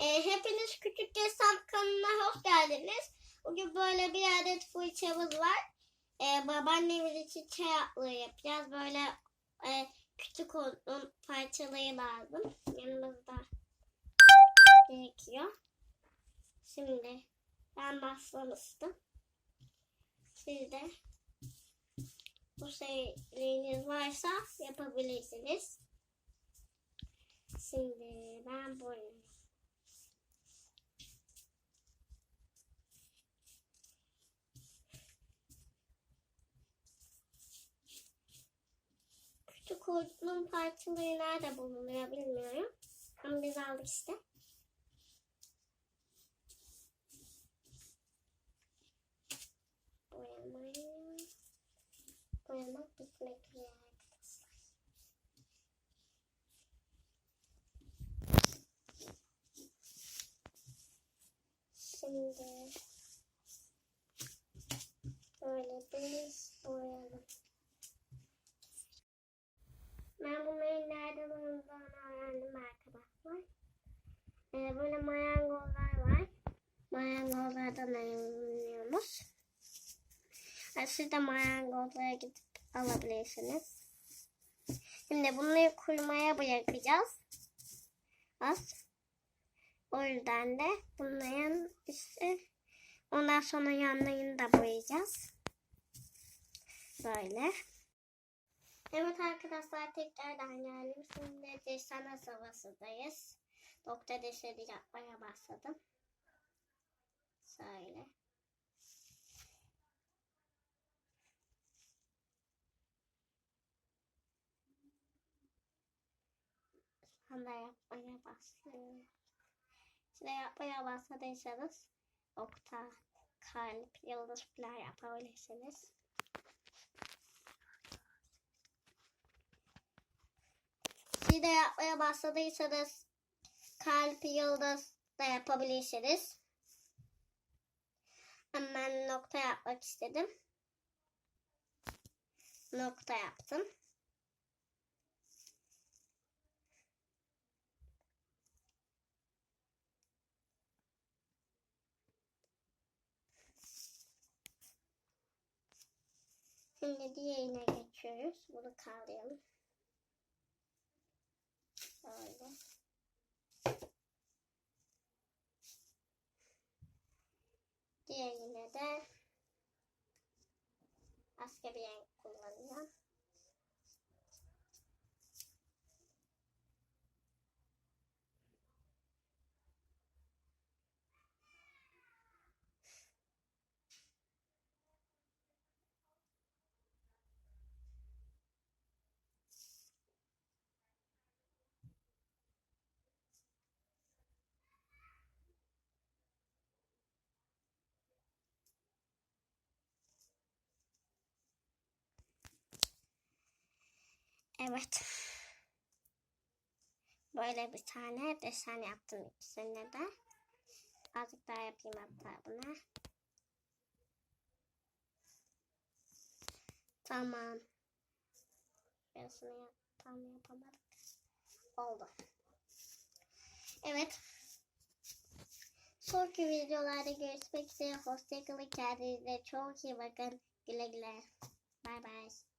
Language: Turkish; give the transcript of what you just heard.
Ee, hepiniz Küçük Destan kanalına hoş geldiniz. Bugün böyle bir adet fırçamız var. Ee, babaannemiz için çay atlığı yapacağız. Böyle e, küçük onun parçaları lazım. Yanımızda gerekiyor. Şimdi ben başlamıştım. Siz de bu şeyleriniz varsa yapabilirsiniz. Şimdi ben böyle Hortumun parçaları nerede bulunuyor bilmiyorum. Ama biz aldık işte. Boyamayı boyamak bitmek üzere. Şimdi böyle biz boyayalım. Ben bunların nereden olduğunu öğrendim arkadaşlar. Ee, böyle mayangozlar var. Mayangozlardan öğreniyormuş. Yani siz de mayangozlara gidip alabilirsiniz. Şimdi bunları kurumaya bırakacağız. Az. O yüzden de bunların işte ondan sonra yanlarını da boyayacağız. Böyle. Evet arkadaşlar tekrardan geldim. Şimdi desen savaşındayız. Doktor deseni yapmaya başladım. Şöyle. De yapmaya başlıyorum. Size yapmaya başladıysanız okta, kalp, yıldız falan yapabilirsiniz. De yapmaya başladıysanız kalp, yıldız da yapabilirsiniz. Ama Ben nokta yapmak istedim. Nokta yaptım. Şimdi diğerine geçiyoruz. Bunu kaldıralım. Böyle. Diğerine de başka bir renk kullanacağım. Evet. Böyle bir tane desen yaptım ikisine de. Azıcık daha yapayım hatta buna. Tamam. Birazını yap tam yapamadık. Oldu. Evet. Sonraki videolarda görüşmek üzere. Hoşçakalın. Kendinize çok iyi bakın. Güle güle. Bay bay.